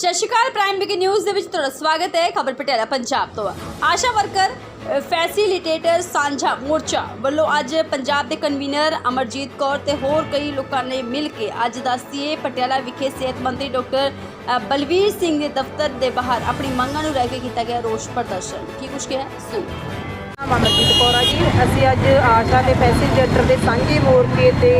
ਸਤਿ ਸ਼੍ਰੀ ਅਕਾਲ ਪ੍ਰਾਈਮ ਬਿਗ ਨਿਊਜ਼ ਦੇ ਵਿੱਚ ਤੁਹਾਡਾ ਸਵਾਗਤ ਹੈ। ਖਬਰ ਪਟਿਆਲਾ ਪੰਜਾਬ ਤੋਂ। ਆਸ਼ਾ ਵਰਕਰ ਫੈਸਿਲਿਟੇਟਰ ਸਾਂਝਾ ਮੋਰਚਾ ਵੱਲੋਂ ਅੱਜ ਪੰਜਾਬ ਦੇ ਕਨਵੀਨਰ ਅਮਰਜੀਤ ਕੌਰ ਤੇ ਹੋਰ ਕਈ ਲੋਕਾਂ ਨੇ ਮਿਲ ਕੇ ਅੱਜ ਦੱਸਦੀਏ ਪਟਿਆਲਾ ਵਿਖੇ ਸਿਹਤ ਮੰਤਰੀ ਡਾਕਟਰ ਅ, ਬਲਵੀਰ ਸਿੰਘ ਦੇ ਦਫ਼ਤਰ ਦੇ ਬਾਹਰ ਆਪਣੀ ਮੰਗਾਂ ਨੂੰ ਲੈ ਕੇ ਕੀਤਾ ਗਿਆ ਰੋਸ ਪ੍ਰਦਰਸ਼ਨ। ਕੀ ਕੁਝ ਕਿਹਾ? ਸੁਣੋ। ਅਮਰਜੀਤ ਕੌਰ ਆ ਜੀ। ਅਸੀਂ ਅੱਜ ਆਸ਼ਾ ਦੇ ਫੈਸੀਲੀਟੇਟਰ ਦੇ ਸਾਂਝੇ ਮੋਰਚੇ ਤੇ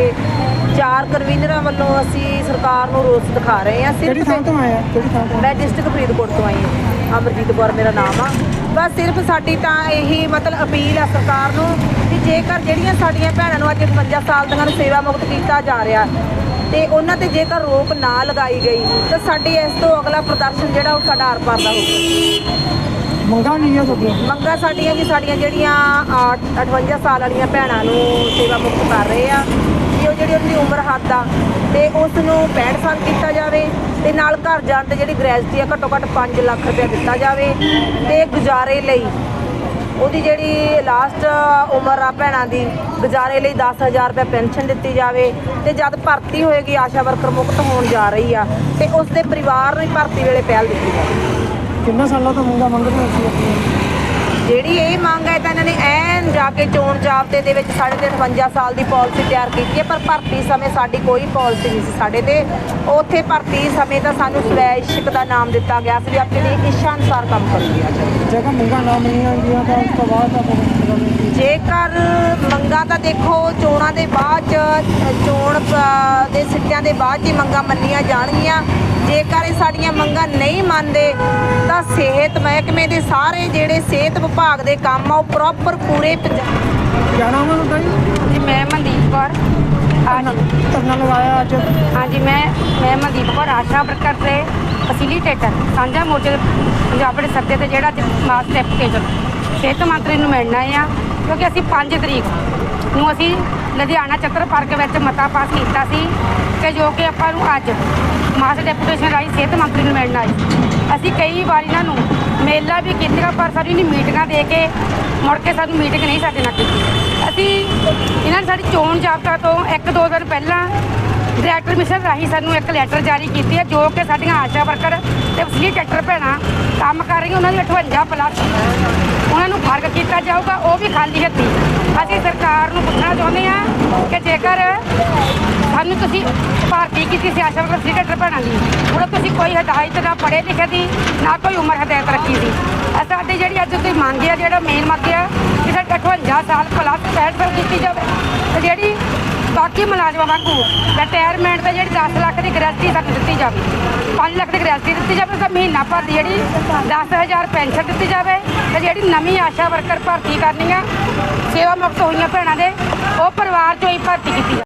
ਚਾਰ ਕਨਵੀਨਰਾਂ ਵੱਲੋਂ ਅਸੀਂ ਸਰਕਾਰ ਨੂੰ ਰੋਸ ਦਿਖਾ ਰਹੇ ਹਾਂ। ਕਿਹੜੀ ਥਾਂ ਤੋਂ ਆਏ ਆ? ਕਿਹੜੀ ਥਾਂ ਤੋਂ ਮੈਂ ਡਿਸਟ੍ਰਿਕਟ ਫਰੀਦਕੋਟ ਤੋਂ ਆਈ ਹਾਂ। ਅਮਰਜੀਤ ਕੌਰ ਮੇਰਾ ਨਾਮ ਆ। ਬਸ ਸਿਰਫ ਸਾਡੀ ਤਾਂ ਇਹੀ ਮਤਲਬ ਅਪੀਲ ਆ ਸਰਕਾਰ ਨੂੰ ਕਿ ਜੇਕਰ ਜਿਹੜੀਆਂ ਸਾਡੀਆਂ ਭੈਣਾਂ ਨੂੰ ਅੱਜ 55 ਸਾਲ ਦੀਆਂ ਨੂੰ ਸੇਵਾ ਮੁਕਤ ਕੀਤਾ ਜਾ ਰਿਹਾ ਤੇ ਉਹਨਾਂ ਤੇ ਜੇਕਰ ਰੋਕ ਨਾ ਲਗਾਈ ਗਈ ਤਾਂ ਸਾਡੀ ਇਸ ਤੋਂ ਅਗਲਾ ਪ੍ਰਦਰਸ਼ਨ ਜਿਹੜਾ ਉਹ ਸਾਡਾ ਆਰ ਪਾਰ ਦਾ ਹੋਊਗਾ। ਮੰਗਾ ਨਹੀਂ ਆ ਤੁਹਾਡੀਆਂ? ਮੰਗਾਂ ਸਾਡੀਆਂ ਜੀ ਸਾਡੀਆਂ ਜਿਹੜੀਆਂ ਅ, 58 ਸਾਲ ਵਾਲੀਆਂ ਭੈਣਾਂ ਨੂੰ ਸੇਵਾ ਮੁਕਤ ਕਰ ਰਹੇ ਆ। ਕਿ ਉਹ ਜਿਹੜੀ ਉਹਦੀ ਉਮਰ ਹੱਦ ਆ ਤੇ ਉਸ ਨੂੰ 65 ਸਾਲ ਕੀਤਾ ਜਾਵੇ ਤੇ ਨਾਲ ਘਰ ਜਾਣ ਤੇ ਜਿਹੜੀ ਗ੍ਰੈਜੂਟੀ ਆ ਘੱਟੋ ਘੱਟ 5 ਲੱਖ ਰੁਪਏ ਦਿੱਤਾ ਜਾਵੇ ਤੇ ਗੁਜ਼ਾਰੇ ਲਈ ਉਹਦੀ ਜਿਹੜੀ ਲਾਸਟ ਉਮਰ ਆ ਭੈਣਾਂ ਦੀ ਗੁਜ਼ਾਰੇ ਲਈ 10000 ਰੁਪਏ ਪੈਨਸ਼ਨ ਦਿੱਤੀ ਜਾਵੇ ਤੇ ਜਦ ਭਰਤੀ ਹੋਏਗੀ ਆਸ਼ਾ ਵਰਕਰ ਮੁਕਤ ਹੋਣ ਜਾ ਰਹੀ ਆ ਤੇ ਉਸ ਦੇ ਪਰਿਵਾਰ ਨੂੰ ਹੀ ਭਰਤੀ ਵੇਲੇ ਪਹਿਲ ਦਿੱਤੀ ਜਾਵੇ। ਕਿੰਨਾ ਸਾਲਾਂ ਤੋਂ ਮੰਗਾ ਮੰਗਦੇ ਹੋ ਤੁਸੀਂ ਆਪਣੀ? ਜਿਹੜੀ ਇਹ ਮੰਗ ਹੈ ਤਾਂ ਇਹਨਾਂ ਨੇ ਐਨ ਜਾ ਕੇ ਚੋਣ ਜਾਬਤੇ ਦੇ ਵਿੱਚ ਸਾਡੇ ਤੇ 58 ਸਾਲ ਦੀ ਪਾਲਿਸੀ ਤਿਆਰ ਕੀਤੀ ਹੈ ਪਰ ਭਰਤੀ ਸਮੇਂ ਸਾਡੀ ਕੋਈ ਪਾਲਿਸੀ ਨਹੀਂ ਸੀ ਸਾਡੇ ਤੇ। ਉੱਥੇ ਭਰਤੀ ਸਮੇਂ ਤਾਂ ਸਾਨੂੰ ਸਵੈਇਛਕ ਦਾ ਨਾਮ ਦਿੱਤਾ ਗਿਆ ਸੀ ਵੀ ਆਪਣੀ ਇੱਛਾ ਅਨੁਸਾਰ ਕੰਮ ਕਰੂਗੀ ਆ ਜੇਕਰ ਮੰਗਾ ਨਾ ਮੰਨੀਆਂ ਗਈਆਂ ਤਾਂ ਉਸ ਤੋਂ ਬਾਅਦ ਤਾਂ ਜੇਕਰ ਮੰਗਾਂ ਤਾਂ ਦੇਖੋ ਚੋਣਾਂ ਦੇ ਬਾਅਦ ਚ ਚੋਣ ਦੇ ਸਿੱਟਿਆਂ ਦੇ ਬਾਅਦ ਹੀ ਮੰਗਾਂ ਮੰਨੀਆਂ ਜਾਣਗੀਆਂ। ਜੇਕਰ ਇਹ ਸਾਡੀਆਂ ਮੰਗਾਂ ਨਹੀਂ ਮੰਨਦੇ ਤਾਂ ਸਿਹਤ ਮਹਿਕਮੇ ਦੇ ਸਾਰੇ ਜਿਹੜੇ ਸਿਹਤ ਵਿਭਾਗ ਦੇ ਕੰਮ ਆ ਉਹ ਪ੍ਰੋਪਰ ਪੂਰੇ ਪੰਜਾਬ ਕਿਆ ਨਾਮ ਹੈ ਤੁਹਾਡਾ ਜੀ? ਜੀ ਮੈਂ ਮਨਦੀਪ ਕੌਰ। ਹਾਂਜੀ ਧਰਨਾ ਲਗਾਇਆ ਅੱਜ। ਹਾਂਜੀ ਮੈਂ ਮੈਂ ਮਨਦੀਪ ਕੌਰ ਆਸ਼ਾ ਵਰਕਰ ਤੇ ਫੈਸਿਲੀਟੇਟਰ ਸਾਂਝਾ ਮੋਰਚੇ ਦੇ ਪੰਜਾਬ ਦੇ ਸੱਦੇ ਤੇ ਜਿਹੜਾ ਅੱਜ ਮਾਸ ਡੈਪੂਟੇਸ਼ਨ ਸਿਹਤ ਮੰਤਰੀ ਨੂੰ ਮਿਲਣਾ ਆ ਕਿਉਂਕਿ ਅਸੀਂ 5 ਤਰੀਕ ਨੂੰ ਅਸੀਂ ਲੁਧਿਆਣਾ ਚੱਕਰ ਪਾਰਕ ਵਿੱਚ ਮਤਾ ਪਾਸ ਕੀਤਾ ਸੀ ਕਿ ਜੋ ਕਿ ਆਪਾਂ ਨੂੰ ਅੱਜ ਮਾਸ ਡੈਪੂਟੇਸ਼ਨ ਰਾਹੀਂ ਸਿਹਤ ਮੰਤਰੀ ਨੂੰ ਮਿਲਣਾ ਹੈ ਅਸੀਂ ਕਈ ਵਾਰ ਇਹਨਾਂ ਨੂੰ ਮੇਲਾ ਵੀ ਕੀਤੀਆਂ, ਪਰ ਸਾਨੂੰ ਨਹੀਂ ਮੀਟਿੰਗਾਂ ਦੇ ਕੇ ਮੁੜ ਕੇ ਸਾਨੂੰ ਮੀਟਿੰਗ ਨਹੀਂ ਸਾਡੇ ਨਾਲ ਕੀਤੀ। ਅਸੀਂ ਇਹਨਾਂ ਨੇ ਸਾਡੀ ਚੋਣ ਜਾਬਤਾ ਤੋਂ ਇੱਕ ਦੋ ਦਿਨ ਪਹਿਲਾਂ ਡਾਇਰੈਕਟਰ ਮਿਸ਼ਨ ਰਾਹੀਂ ਸਾਨੂੰ ਇੱਕ ਲੈਟਰ ਜਾਰੀ ਕੀਤੀ ਹੈ, ਜੋ ਕਿ ਸਾਡੀਆਂ ਆਸ਼ਾ ਵਰਕਰ ਤੇ ਟਰੈਕਟਰ ਭੈਣਾਂ ਕੰਮ ਕਰ ਰਹੀਆਂ, ਉਹਨਾਂ ਦੀ 58 ਪਲੱਸ ਉਹਨਾਂ ਨੂੰ ਫ਼ਰਕ ਕੀਤਾ ਜਾਊਗਾ, ਉਹ ਵੀ ਖਾਲੀ ਹੱਥੀ। ਅਸੀਂ ਸਰਕਾਰ ਨੂੰ ਪੁੱਛਣਾ ਚਾਹੁੰਦੇ ਹਾਂ ਕਿ ਜੇਕਰ ਸਾਨੂੰ ਤੁਸੀਂ ਭਾਰਤੀ ਕੀਤੀ ਸੀ ਆਸ਼ਾ ਵਰਕਰ ਫੈਸਿਲੀਟੇਟਰ ਭੈਣਾਂ ਦੀ ਉਹ ਤੁਸੀਂ ਕੋਈ ਹਦਾਇਤ ਨਾ ਪੜ੍ਹੇ ਲਿਖੇ ਦੀ, ਨਾ ਕੋਈ ਉਮਰ ਹਦਾਇਤ ਰੱਖੀ ਸੀ ਇਹ ਸਾਡੀ ਜਿਹੜੀ ਅੱਜ ਜਿਹੜਾ ਮੇਨ ਮੰਗ ਹੈ ਕਿ ਸਾਡੇ 58 ਸਾਲ ਪਲੱਸ 65 ਕੀਤੀ ਜਾਵੇ। ਤੇ ਜਿਹੜੀ ਬਾਕੀ ਮੁਲਾਜ਼ਮਾਂ ਵਾਂਗੂ ਰਿਟਾਇਰਮੈਂਟ ਤੇ ਜਿਹੜੀ 10 ਲੱਖ ਦੀ ਗਰੰਟੀ ਸਾਨੂੰ ਦਿੱਤੀ ਜਾਵੇ। 5 ਲੱਖ ਦੀ ਗਰੰਟੀ ਦਿੱਤੀ ਜਾਵੇ ਤਾਂ ਮਹੀਨਾ ਭਰ ਦੀ ਜਿਹੜੀ 10000 ਪੈਨਸ਼ਨ ਦਿੱਤੀ ਜਾਵੇ ਤੇ ਜਿਹੜੀ ਨਵੀਂ ਆਸ਼ਾ ਵਰਕਰ ਭਰਤੀ ਕਰਨੀ ਆ, ਸੇਵਾ ਮੁਕਤ ਹੋਈਆਂ ਭੈਣਾਂ ਦੇ, ਉਹ ਪਰਿਵਾਰ ਚੋਂ ਹੀ ਭਰਤੀ ਕੀਤੀ ਜਾਵੇ।